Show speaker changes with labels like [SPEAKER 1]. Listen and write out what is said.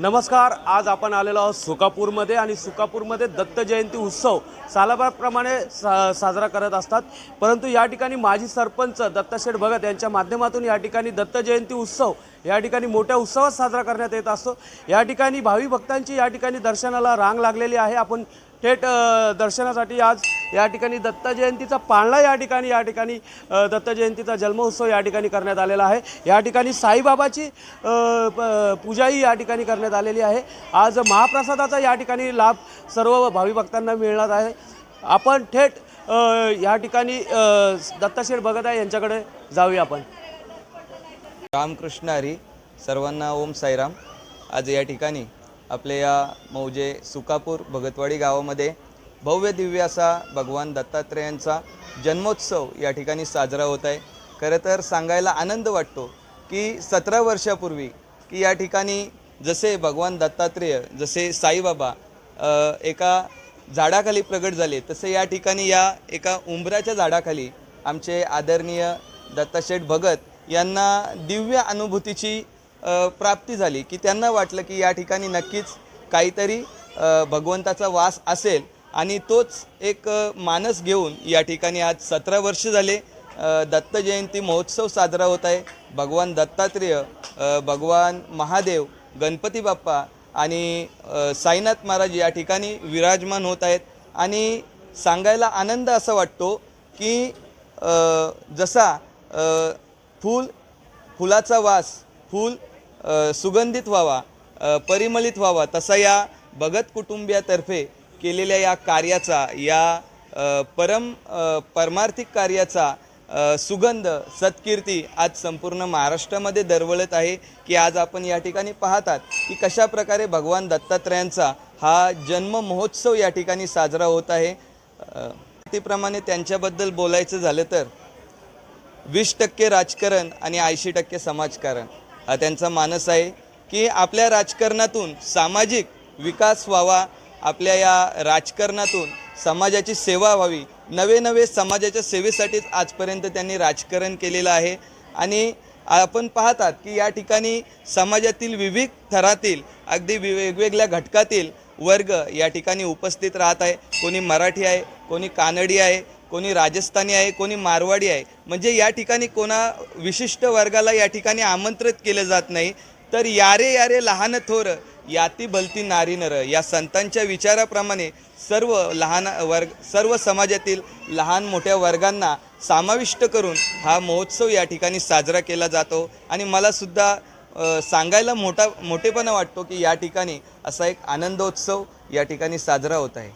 [SPEAKER 1] नमस्कार आज आपण आलेलो आहोत सुकापूरमध्ये आणि सुकापूरमध्ये दत्त जयंती उत्सव सालाबादप्रमाणे सा साजरा करत असतात. परंतु या ठिकाणी माजी सरपंच दत्तशेठ भगत यांच्या माध्यमातून या ठिकाणी दत्त जयंती उत्सव या ठिकाणी मोठ्या उत्सवात साजरा करण्यात येत असतो. या ठिकाणी भावी भक्तांची या ठिकाणी दर्शनाला रांग लागलेली आहे. आपण थेट दर्शनासाठी आज या ठिकाणी दत्त जयंतीचा पाळणा या ठिकाणी या ठिकाणी दत्त जयंतीचा जन्मोत्सव या ठिकाणी करण्यात आलेला आहे. या ठिकाणी साईबाबाची प- पूजाही या ठिकाणी करण्यात आलेली आहे. आज महाप्रसादाचा या ठिकाणी लाभ सर्व भावी भक्तांना मिळणार आहे. आपण थेट या ठिकाणी अ, दत्ताशेठ भगत आहे यांच्याकडे जाऊया आपण.
[SPEAKER 2] रामकृष्ण हरी सर्वांना ओम साईराम. आज या ठिकाणी आपल्या या मौजे सुकापूर भगतवाडी गावामध्ये भव्य दिव्य असा भगवान दत्तात्रेयांचा जन्मोत्सव या ठिकाणी साजरा होत आहे. खरं तर सांगायला आनंद वाटतो की सतरा वर्षापूर्वी की या ठिकाणी जसे भगवान दत्तात्रेय जसे साईबाबा एका झाडाखाली प्रगट झाले तसे या ठिकाणी या एका उंबराच्या झाडाखाली आमचे आदरणीय दत्ताशेठ भगत यांना दिव्य अनुभूतीची प्राप्ती झाली की त्यांना वाटलं की या ठिकाणी नक्कीच काहीतरी भगवंताचा वास असेल आणि तोच एक मानस घेऊन या ठिकाणी आज सतरा वर्ष झाले. दत्तजयंती दत्त जयंती महोत्सव साजरा होत आहे. भगवान दत्तात्रेय भगवान महादेव गणपती बाप्पा आणि साईनाथ महाराज या ठिकाणी विराजमान होत आहेत. आणि सांगायला आनंद असा वाटतो की जसा फूल फुलाचा वास फूल सुगंधित व्हावा परिमलित व्हावा तसा या भगत कुटुंबियातर्फे केलेल्या या कार्याचा या परम परमार्थिक कार्याचा सुगंध सत्कीर्ती आज संपूर्ण महाराष्ट्रामध्ये दरवळत आहे की आज आपण या ठिकाणी पाहतात की कशा प्रकारे भगवान दत्तात्रयांचा हा जन्म महोत्सव या ठिकाणी साजरा होत आहे. त्याप्रमाणे त्यांच्याबद्दल बोलायचं झालं तर वीस टक्के राजकारण आणि ऐंशी टक्के समाजकारण. त्यांचा मानस आहे की आपल्या राजकारणातून सामाजिक विकास व्हावा आपल्या या राजकारणातून समाजाची सेवा व्हावी नवे नवे समाजाच्या सेवेसाठीच आजपर्यंत त्यांनी राजकारण केलेलं आहे. आणि आपण पाहतात की या ठिकाणी समाजातील विविध थरातील अगदी वि- वेगवेगळ्या घटकातील वर्ग या ठिकाणी उपस्थित राहत आहे. कोणी मराठी आहे कोणी कानडी आहे कोणी राजस्थानी आहे कोणी मारवाडी आहे. म्हणजे या ठिकाणी कोणा विशिष्ट वर्गाला या ठिकाणी आमंत्रित केलं जात नाही. तर यारे यारे लहान थोर याती भलती नारी नर या संतांच्या विचाराप्रमाणे सर्व लहान वर्ग सर्व समाजातील लहान मोठ्या वर्गांना समाविष्ट करून हा महोत्सव या ठिकाणी साजरा केला जातो. आणि मला सुद्धा सांगायला मोठा मोठेपणा वाटतो की या ठिकाणी असा एक आनंदोत्सव या ठिकाणी साजरा होत आहे.